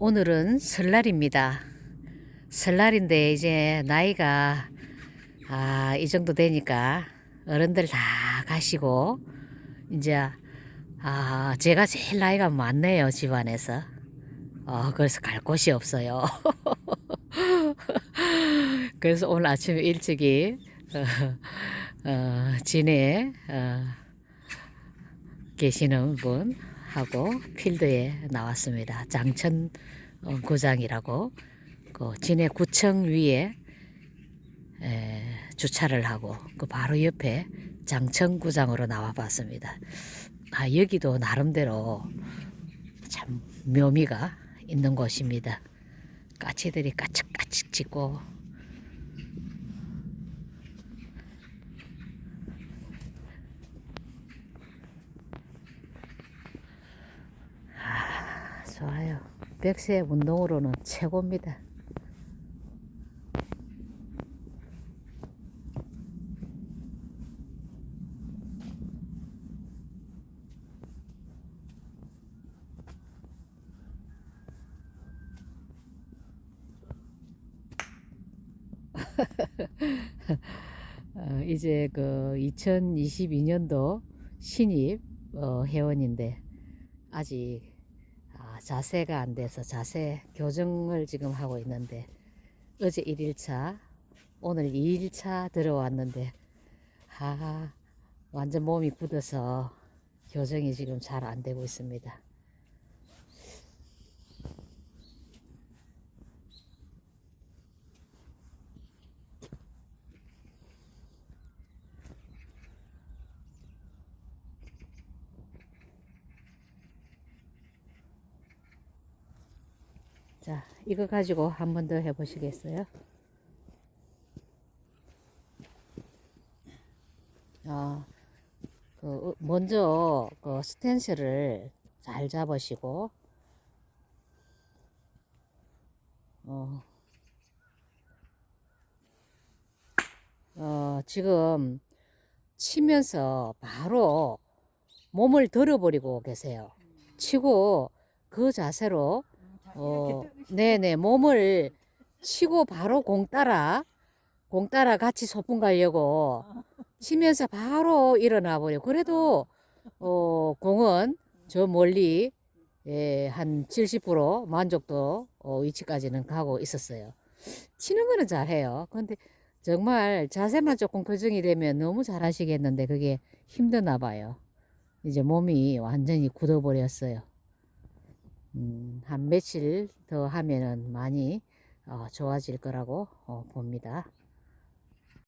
오늘은 설날입니다. 설날인데 이제 나이가 아, 이 정도 되니까 어른들 다 가시고 이제 아, 제가 제일 나이가 많네요, 집안에서. 어, 그래서 갈 곳이 없어요. 그래서 오늘 아침에 일찍이 어, 어, 진해 어, 계시는 분 하고 필드에 나왔습니다. 장천 어, 구장이라고 그 진해 구청 위에 에, 주차를 하고 그 바로 옆에 장천 구장으로 나와봤습니다. 아 여기도 나름대로 참 묘미가 있는 곳입니다. 까치들이 까측까측 짖고 아, 좋아요. 백세 운동으로는 최고입니다. 어, 이제 그 2022년도 신입 어, 회원인데 아직 아, 자세가 안 돼서 자세 교정을 지금 하고 있는데 어제 1일차 오늘 2일차 들어왔는데 아 완전 몸이 굳어서 교정이 지금 잘 안 되고 있습니다. 자, 이거 가지고 한 번 더 해보시겠어요? 아, 그, 먼저, 그 스탠스를 잘 잡으시고, 어, 어, 지금 치면서 바로 몸을 들어버리고 계세요. 치고 그 자세로 어, 네네, 몸을 치고 바로 공 따라, 공 따라 같이 소풍 가려고 치면서 바로 일어나 버려. 그래도, 어, 공은 저 멀리, 예, 한 70% 만족도 어, 위치까지는 가고 있었어요. 치는 거는 잘해요. 근데 정말 자세만 조금 교정이 되면 너무 잘하시겠는데 그게 힘드나 봐요. 이제 몸이 완전히 굳어버렸어요. 음, 한 며칠 더 하면은 많이 어, 좋아질 거라고 어, 봅니다.